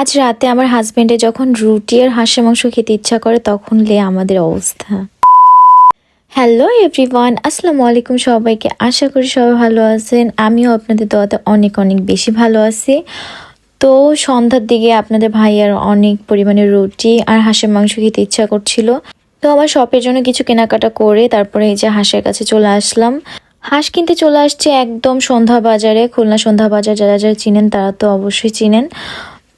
আজ রাতে আমার হাজবেন্ডে যখন রুটি আর হাঁসের মাংস খেতে ইচ্ছা করে, তখন লে আমাদের অবস্থা। হ্যালো এভরিওয়ান আসসালামু আলাইকুম সবাইকে। আশা করি সবাই ভালো আছেন। আমিও আপনাদের দোয়াতে অনেক অনেক বেশি ভালো আছি। তো সন্ধ্যার দিকে আপনাদের ভাইয়ার অনেক পরিমাণে রুটি আর হাঁসের মাংস খেতে ইচ্ছা করছিল। তো আমার শপের জন্য কিছু কেনাকাটা করে তারপরে এই যে হাঁসের কাছে চলে আসলাম। হাঁস কিনতে চলে আসছে একদম সন্ধ্যা বাজারে। খুলনা সন্ধ্যা বাজার যারা যারা চিনেন তারা তো অবশ্যই চিনেন।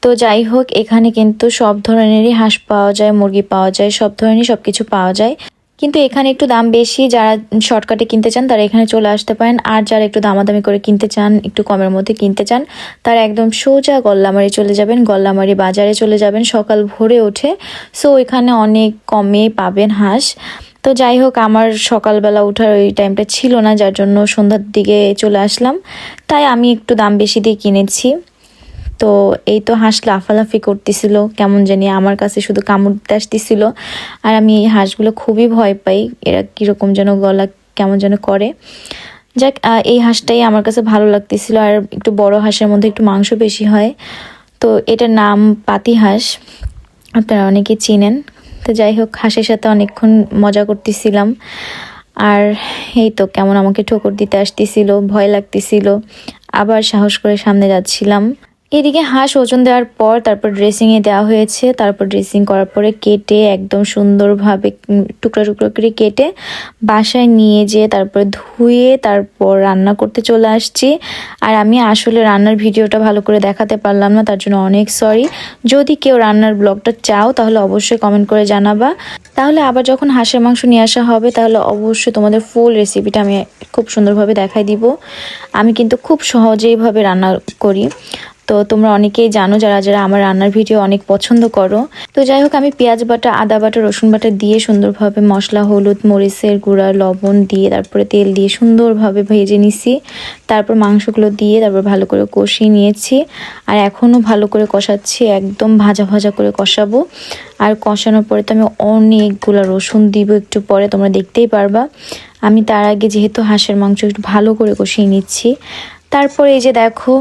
তো যাই হোক, এখানে কিন্তু সব ধরনেরই হাঁস পাওয়া যায়, মুরগি পাওয়া যায়, সব ধরনেরই সব কিছু পাওয়া যায়। কিন্তু এখানে একটু দাম বেশি, যারা শর্টকাটে কিনতে চান তারা এখানে চলে আসতে পারেন। আর যারা একটু দামাদামি করে কিনতে চান, একটু কমের মধ্যে কিনতে চান, তারা একদম সোজা গল্লামারি চলে যাবেন, গল্লামারি বাজারে চলে যাবেন সকাল ভোরে ওঠে সো এখানে অনেক কমে পাবেন হাঁস। তো যাই হোক, আমার সকালবেলা ওঠার ওই টাইমটা ছিল না, যার জন্য সন্ধ্যার দিকে চলে আসলাম। তাই আমি একটু দাম বেশি দিয়ে কিনেছি। তো এই তো হাঁস লাফালাফি করতেছিল, কেমন জানি আমার কাছে শুধু কামড়তে আসতেছিল। আর আমি এই হাঁসগুলো খুবই ভয় পাই, এরা কীরকম যেন গলা কেমন যেন করে। যাক এই হাঁসটাই আমার কাছে ভালো লাগতেছিল, আর একটু বড় হাঁসের মধ্যে একটু মাংস বেশি হয়। তো এটার নাম পাতি হাঁস, আপনারা অনেকেই চিনেন। তো যাই হোক, হাঁসের সাথে অনেকক্ষণ মজা করতেছিলাম। আর এই তো কেমন আমাকে ঠোকর দিতে আসতেছিল, ভয় লাগতেছিল। আবার সাহস করে সামনে যাচ্ছিলাম। এদিকে হাঁস ওজন দেওয়ার পর তারপর ড্রেসিংয়ে দেওয়া হয়েছে। তারপর ড্রেসিং করার পরে কেটে একদম সুন্দরভাবে টুকরা টুকরা করে কেটে বাসায় নিয়ে যেয়ে তারপরে ধুয়ে তারপর রান্না করতে চলে আসছি। আর আমি আসলে রান্নার ভিডিওটা ভালো করে দেখাতে পারলাম না, তার জন্য অনেক সরি যদি কেউ রান্নার ব্লগটা চাও, তাহলে অবশ্যই কমেন্ট করে জানাবা। তাহলে আবার যখন হাঁসের মাংস নিয়ে আসা হবে, তাহলে অবশ্যই তোমাদের ফুল রেসিপিটা আমি খুব সুন্দরভাবে দেখাই দিব। আমি কিন্তু খুব সহজেইভাবে রান্না করি। তো তোমরা অনেকেই জানো যারা যারা আমার রান্নার ভিডিও অনেক পছন্দ করো। তো যাই হোক, আমি পেঁয়াজ বাটা, আদা বাটা, রসুন বাটা দিয়ে সুন্দরভাবে মশলা, হলুদ, মরিচের গুঁড়া, লবণ দিয়ে তারপরে তেল দিয়ে সুন্দরভাবে ভেজে নিছি। তারপর মাংসগুলো দিয়ে তারপর ভালো করে কষিয়ে নিয়েছি। আর এখনও ভালো করে কষাচ্ছি, একদম ভাজা ভাজা করে কষাবো। আর কষানোর পরে তো আমি অনেকগুলো রসুন দিব একটু পরে, তোমরা দেখতেই পারবা। আমি তার আগে যেহেতু হাঁসের মাংস একটু ভালো করে কষিয়ে নিচ্ছি তারপরে এই যে দেখো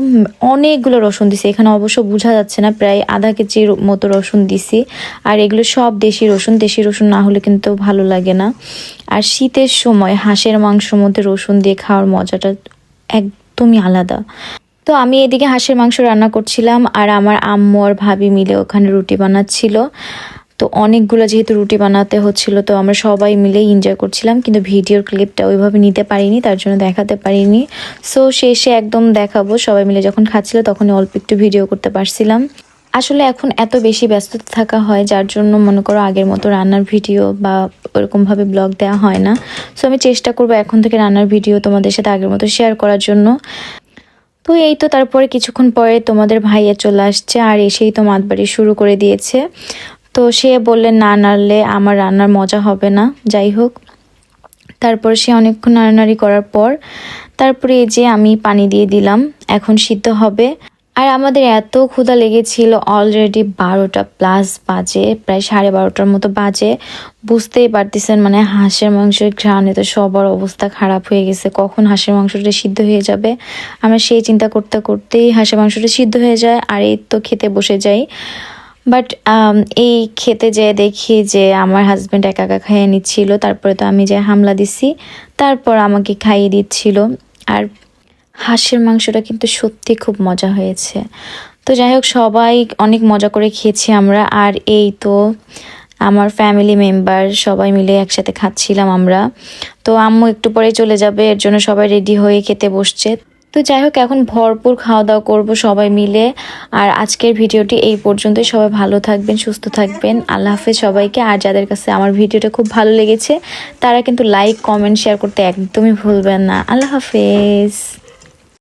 অনেকগুলো রসুন দিছি। এখানে অবশ্য বোঝা যাচ্ছে না, প্রায় আধা কেজির মতো রসুন দিছি। আর এগুলো সব দেশি রসুন। দেশি রসুন না হলে কিন্তু ভালো লাগে না। আর শীতের সময় হাঁসের মাংসের মধ্যে রসুন দিয়ে খাওয়ার মজাটা একদমই আলাদা। তো আমি এদিকে হাঁসের মাংস রান্না করছিলাম, আর আমার আম্মু আর ভাবি মিলে ওখানে রুটি বানাচ্ছিল। তো অনেকগুলো যেহেতু রুটি বানাতে হচ্ছিল, তো আমরা সবাই মিলে এনজয় করছিলাম, কিন্তু ভিডিওর ক্লিপটা ওইভাবে নিতে পারিনি, তার জন্য দেখাতে পারিনি। সো শেষে একদম দেখাবো, সবাই মিলে যখন খাচ্ছিল তখন অল্প একটু ভিডিও করতে পারছিলাম। আসলে এখন এত বেশি ব্যস্ততা থাকা হয়, যার জন্য মনে করো আগের মতো রান্নার ভিডিও বা ওরকমভাবে ব্লগ দেওয়া হয় না। সো আমি চেষ্টা করব এখন থেকে রান্নার ভিডিও তোমাদের সাথে আগের মতো শেয়ার করার জন্য। তো এই তো তারপরে কিছুক্ষণ পরে তোমাদের ভাইয়া চলে আসছে, আর এসেই তো মাতবাড়ি শুরু করে দিয়েছে। তো সে বললে, না নাড়লে আমার রান্নার মজা হবে না। যাই হোক, তারপর সে অনেকক্ষণ নাড়ানাড়ি করার পর তারপরে এই যে আমি পানি দিয়ে দিলাম, এখন সিদ্ধ হবে। আর আমাদের এত ক্ষুধা লেগেছিল অলরেডি বারোটা প্লাস বাজে, প্রায় সাড়ে বারোটার মতো বাজে। বুঝতেই পারতেছেন মানে হাঁসের মাংসের ঘ্রাণে তো সবার অবস্থা খারাপ হয়ে গেছে। কখন হাঁসের মাংসটা সিদ্ধ হয়ে যাবে? আমরা সেই চিন্তা করতে করতেই হাঁসের মাংসটা সিদ্ধ হয়ে যায়, আর এই তো খেতে বসে যাই। বাট এই খেতে যেয়ে দেখি যে আমার হাজব্যান্ড একা একা খাইয়ে নিচ্ছিল, তারপরে তো আমি যে হামলা দিছি, তারপর আমাকে খাইয়ে দিচ্ছিল। আর হাঁসের মাংসটা কিন্তু সত্যি খুব মজা হয়েছে। তো যাই হোক, সবাই অনেক মজা করে খেয়েছি আমরা। আর এই তো আমার ফ্যামিলি মেম্বার সবাই মিলে একসাথে খাচ্ছিলাম আমরা। তো আম্মু একটু পরে চলে যাবে, এর জন্য সবাই রেডি হয়ে খেতে বসছে। তো যাই হোক, এখন ভরপুর খাওয়া দাওয়া করব সবাই মিলে। আর আজকের ভিডিওটি এই পর্যন্তই। সবাই ভালো থাকবেন, সুস্থ থাকবেন। আল্লাহ হাফেজ সবাইকে। আর যাদের কাছে আমার ভিডিওটা খুব ভালো লেগেছে, তারা কিন্তু লাইক কমেন্ট শেয়ার করতে একদমই ভুলবেন না। আল্লাহ হাফেজ।